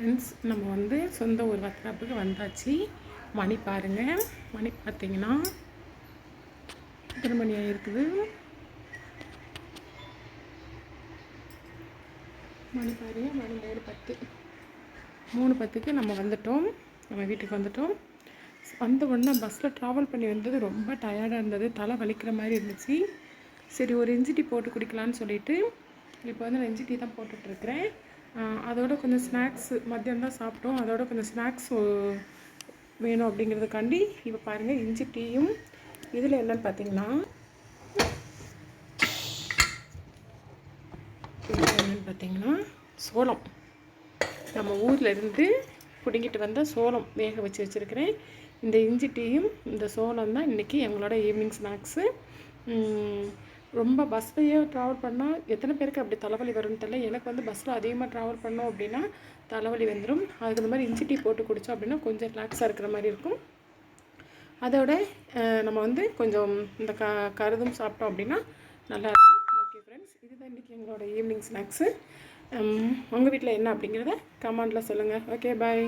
Friends நம்ம வந்து சொந்த ஊர் வத்திராப்புக்கு வந்தாச்சு. மணி பாருங்கள் மணி பார்த்தீங்கன்னா எத்தனை மணி ஆகிருக்குது மணி பாருங்க. மணி மூணு பத்து. மூணு பத்துக்கு நம்ம வந்துட்டோம். நம்ம வீட்டுக்கு வந்துட்டோம். வந்த உடனே பஸ்ஸில் ட்ராவல் பண்ணி வந்தது ரொம்ப டயர்டாக இருந்தது. தலை வலிக்கிற மாதிரி இருந்துச்சு. சரி ஒரு இஞ்சி டீ போட்டு குடிக்கலான்னு சொல்லிட்டு இப்போ வந்து நான் இஞ்சி டீ தான் போட்டுட்ருக்கிறேன் அதோட கொஞ்சம் ஸ்நாக்ஸ் மத்தியானம் தான் சாப்பிட்டோம். அதோட கொஞ்சம் ஸ்நாக்ஸ் வேணும் அப்படிங்கிறதுக்காண்டி இப்போ பாருங்கள் இஞ்சி டீயும். இதில் என்னென்னு பார்த்தீங்கன்னா இதில் பார்த்தீங்கன்னா சோளம். நம்ம ஊரில் இருந்து பிடுங்கிட்டு வந்த சோளம் வேக வச்சு வச்சுருக்கிறேன். இந்த இஞ்சி டீயும் இந்த சோளம் தான் இன்றைக்கி எங்களோட ஈவினிங் ஸ்நாக்ஸு ரொம்ப பஸ்ஸையே ட்ராவல் பண்ணால் எத்தனை பேருக்கு அப்படி தலைவலி வரும்னு தெரியல. எனக்கு வந்து பஸ்ஸில் அதிகமாக ட்ராவல் பண்ணோம் அப்படின்னா தலைவலி வந்துடும் அதுக்கு இந்த மாதிரி இஞ்சி டீ போட்டு குடித்தோம் அப்படின்னா கொஞ்சம் ரிலாக்ஸாக இருக்கிற மாதிரி இருக்கும். அதோட நம்ம வந்து கொஞ்சம் இந்த க கருதும் சாப்பிட்டோம் அப்படின்னா நல்லாயிருக்கும் ஓகே ஃப்ரெண்ட்ஸ் இதுதான் இன்றைக்கி எங்களோட ஈவினிங் ஸ்நாக்ஸு உங்கள் வீட்டில் என்ன அப்படிங்கிறத கமெண்டில் சொல்லுங்கள் ஓகே பாய்